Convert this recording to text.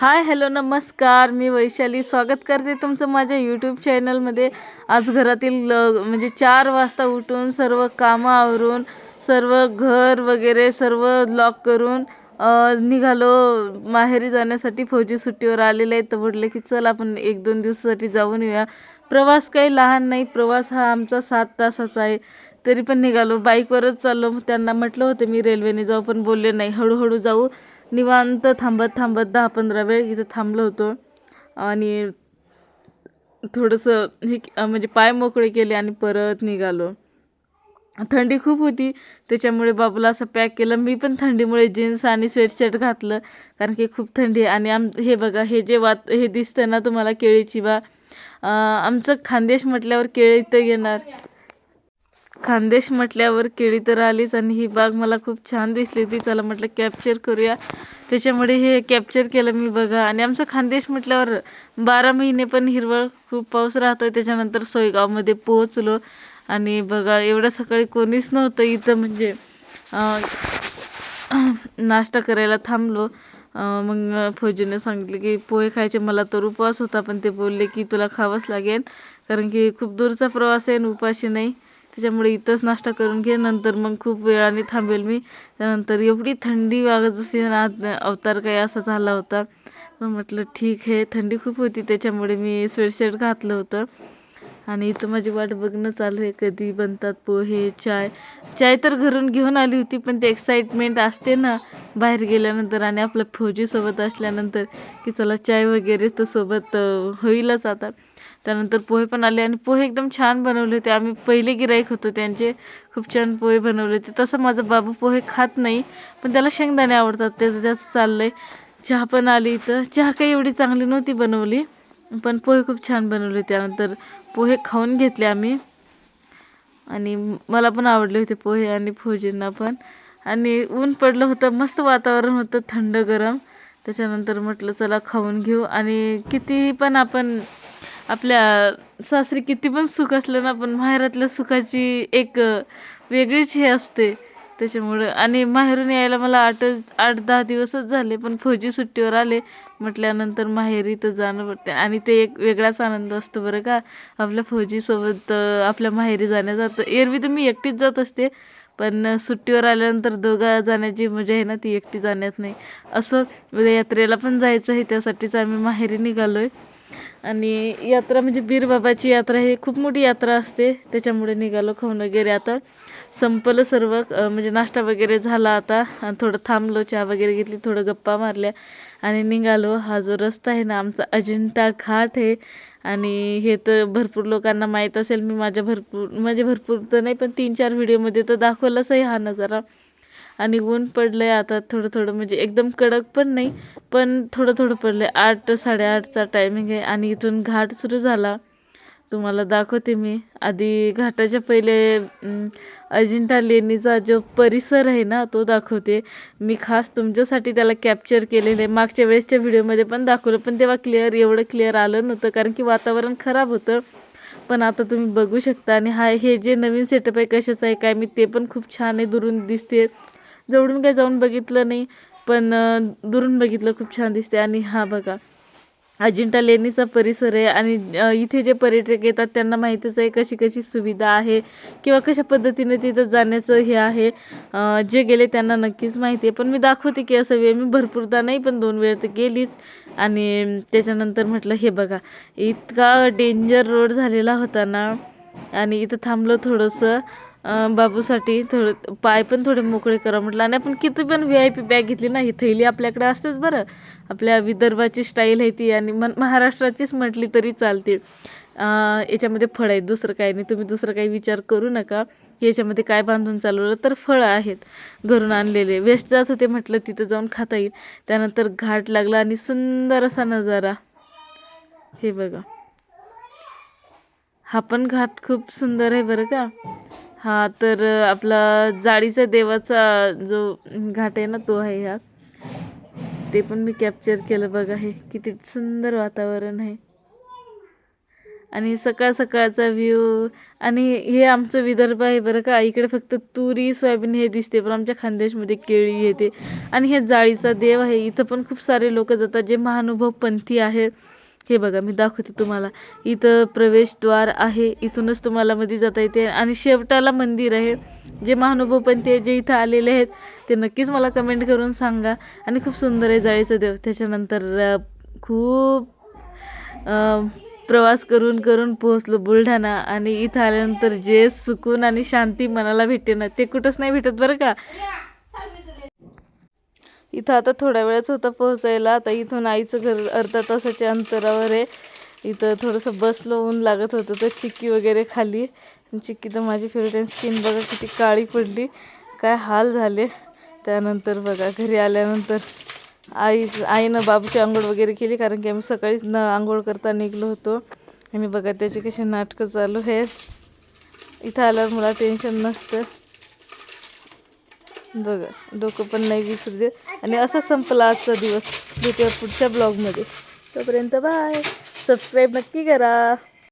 Hi hello नमस्कार. मी वैशाली. स्वागत करते तुमचं माझ्या यूट्यूब चॅनलमध्ये आज घरातील म्हणजे चार वाजता उठून सर्व कामं आवरून सर्व घर वगैरे सर्व लॉक करून निघालो. माहेरी जाण्यासाठी फौजी सुट्टीवर आलेले आहेत. तर म्हटले की चल आपण एक दोन दिवसासाठी जाऊन येऊया. प्रवास काही लहान नाही. प्रवास हा आमचा सात तासाचा आहे. तरी पण निघालो. बाईकवरच चाललो. त्यांना म्हटलं होतं मी रेल्वेने जाऊ पण बोलले नाही. हळूहळू जाऊ. निवांत थांबत थांबत दहा पंधरा वेळ इथं थांबलो होतो. आणि थोडंसं हे म्हणजे पाय मोकळे केले आणि परत निघालो. थंडी खूप होती. त्याच्यामुळे बाबूला असं पॅक केलं. मी पण थंडीमुळे जीन्स आणि स्वेटशर्ट घातलं. कारण की खूप थंडी आहे. आणि आम हे बघा हे जे वात हे दिसतं ना तुम्हाला केळीची बा आमचं खानदेश म्हटल्यावर केळी तर येणार. खानदेश म्हटल्यावर केळी तर आलीच आणि ही बाग मला खूप छान दिसली होती. चला म्हटलं कॅप्चर करूया. त्याच्यामुळे हे कॅप्चर केलं मी बघा. आणि आमचं खानदेश म्हटल्यावर बारा महिने पण हिरवळ खूप पाऊस राहतो त्याच्यानंतर सोयगावमध्ये पोहोचलो. आणि बघा एवढ्या सकाळी कोणीच नव्हतं इथं. म्हणजे नाश्ता करायला थांबलो. मग फौजीने सांगितले की पोहे खायचे. मला तर उपवास होता पण ते बोलले की तुला खावंच लागेल. कारण की खूप दूरचा प्रवास आहे आणि उपाशी नाही. त्याच्यामुळे इथंच नाश्ता करून घे नंतर मग खूप वेळाने थांबेल मी. त्यानंतर एवढी थंडी वागत जशी ना अवतार काही असा झाला होता. मग म्हटलं ठीक आहे थंडी खूप होती त्याच्यामुळे मी स्वेटशर्ट घातलं होतं. आणि इथं माझी वाट बघणं चालू आहे कधी बनतात पोहे चाय. चाय तर घरून घेऊन आली होती पण ते एक्साइटमेंट असते ना बाहेर गेल्यानंतर आणि आपल्या फौजीसोबत असल्यानंतर की चला चाय वगैरे तर सोबत होईलच आता. त्यानंतर पोहे पण आले आणि पोहे एकदम छान बनवले होते. आम्ही पहिले गिराईक होतो त्यांचे. खूप छान पोहे बनवले होते. तसं माझा बाबू पोहे खात नाही पण त्याला शेंगदाणे आवडतात. त्याचं त्याचं चाललं आहे चहा पण आली इथं. चहा काही एवढी चांगली नव्हती बनवली पण पोहे खूप छान बनवले त्यानंतर पोहे खाऊन घेतले आम्ही. आणि मला पण आवडले होते पोहे आणि फौजींना पण. आणि ऊन पडलं होतं. मस्त वातावरण होतं. थंड गरम. त्याच्यानंतर म्हटलं चला खाऊन घेऊ. आणि कितीही पण आपण आपल्या सासरी किती पण सुख असलं ना पण माहेरातल्या सुखाची एक वेगळीच हे असते. त्याच्यामुळं आणि माहेरून यायला मला आठ आठ दहा दिवसच झाले पण फौजी सुट्टीवर आले. म्हटल्यानंतर माहेरी तर जाणं पडते आणि ते एक वेगळाच आनंद असतो बरं का. आपल्या फौजीसोबत आपल्या माहेरी जाण्याचा तर एरवी तर मी एकटीच जात असते. पण सुट्टीवर आल्यानंतर दोघा जाण्याची मजा आहे ना ती एकटी जाण्यात नाही. असं उद्या यात्रेला पण जायचं आहे त्यासाठीच आम्ही माहेरी निघालो आहे आणि यात्रा म्हणजे बीरबाबाची यात्रा ही खूप मोठी यात्रा असते. त्याच्यामुळे निघालो खाऊन वगैरे आता. संपलं सर्व म्हणजे नाश्ता वगैरे झाला आता. आणि थोडं थांबलो चहा वगैरे घेतली थोडं गप्पा मारल्या. आणि निघालो. हा जो रस्ता आहे ना आमचा अजिंठा घाट आहे. आणि हे तर भरपूर लोकांना माहीत असेल मी माझ्या भरपूर म्हणजे भरपूर तर नाही पण तीन चार व्हिडिओमध्ये तर दाखवलंच आहे हा नजारा. आणि ऊन पडलं आहे आता थोडं थोडं म्हणजे एकदम कडक पण नाही पण थोडं थोडं पडलं आहे आठ साडेआठचा टायमिंग आहे आणि इथून घाट सुरू झाला. तुम्हाला दाखवते मी. आधी घाटाच्या पहिले अजिंठा लेणीचा जो परिसर आहे ना तो दाखवते. मी खास तुमच्यासाठी त्याला कॅप्चर केलेलं आहे. मागच्या वेळेसच्या व्हिडिओमध्ये पण दाखवलं पण तेव्हा क्लिअर एवढं क्लिअर आलं नव्हतं कारण की वातावरण खराब होतं. पण आता तुम्ही बघू शकता आणि हा हे जे नवीन सेटअप आहे कशाचं आहे काय मी ते पण खूप छान आहे दुरून दिसते जवळून काय जाऊन बघितलं नाही पण दुरून बघितलं. खूप छान दिसते. आणि हा बघा अजिंठा लेणीचा परिसर आहे. आणि इथे जे पर्यटक येतात त्यांना माहितीच आहे कशी कशी सुविधा आहे किंवा कशा पद्धतीने तिथं जाण्याचं हे आहे. जे गेले त्यांना नक्कीच माहिती आहे. पण मी दाखवते की असं वेळ मी भरपूरदा नाही पण दोन वेळ तर गेलीच. आणि त्याच्यानंतर म्हटलं हे बघा इतका डेंजर रोड झालेला होता ना आणि इथं थांबलो थोडंसं. बाबूसाठी थोडं पाय पण थोडे मोकळे करा म्हटलं. आणि आपण किती पण व्ही आय पी बॅग घेतली ना ही थैली आपल्याकडे असतेच बरं. आपल्या विदर्भाची स्टाईल आहे ती आणि मन महाराष्ट्राचीच म्हटली तरी चालते. याच्यामध्ये फळ आहेत दुसरं काही नाही. तुम्ही दुसरं काही विचार करू नका. की याच्यामध्ये काय बांधून चालवलं तर फळं आहेत. घरून आणलेले. वेस्ट जात होते म्हटलं तिथं जाऊन खाता येईल. त्यानंतर घाट लागला आणि सुंदर असा नजारा. हे बघा. हा पण घाट खूप सुंदर आहे बरं का? हा तर आपला जाळीचा देवाचा जो घाट आहे ना तो आहे हा. ते पण मी कॅप्चर केलं बघा हे. किती सुंदर वातावरण आहे. आणि सकाळ सकाळचा व्ह्यू आणि हे आमचं विदर्भ आहे बरं का. इकडे फक्त तुरी सोयाबीन हे दिसते पण आमच्या खानदेशमध्ये केळी येते. आणि हे जाळीचा देव आहे. इथं पण खूप सारे लोक जातात. जे महानुभव पंथी आहेत. हे बघा मी दाखवते तुम्हाला. इथं प्रवेशद्वार आहे. इथूनच तुम्हाला मध्ये जाता येते. आणि शेवटाला मंदिर आहे. जे महानुभवपंथी आहे जे इथं आलेले आहेत ते नक्कीच मला कमेंट करून सांगा. आणि खूप सुंदर आहे जाळीचं देव. त्याच्यानंतर खूप प्रवास करून करून पोहोचलो बुलढाणा. आणि इथं आल्यानंतर जे सुकून आणि शांती मनाला भेटते ना ते कुठंच नाही भेटत बरं का? इथं आता थोड्या वेळच होता पोहोचायला. आता इथून आईचं घर अर्धा तासाच्या अंतरावर आहे. इथं थोडंसं बसलो ऊन लागत होतं तर चिक्की वगैरे खाली. चिक्की तर माझी फेवरेट आहे. स्किन बघा किती काळी पडली. काय हाल झाले. त्यानंतर बघा घरी आल्यानंतर आई आईनं बाबूची आंघोळ वगैरे केली. कारण की आम्ही सकाळीच न आंघोळ करता निघलो होतो. आणि बघा त्याचे कसे नाटकं चालू आहेत. इथं आल्यावर मला टेन्शन नसतं. बघा डोकं पण नाही विसरू दे आणि असं संपला आजचा दिवस. भेटूया पुढच्या ब्लॉगमध्ये. तोपर्यंत बाय. सबस्क्राईब नक्की करा.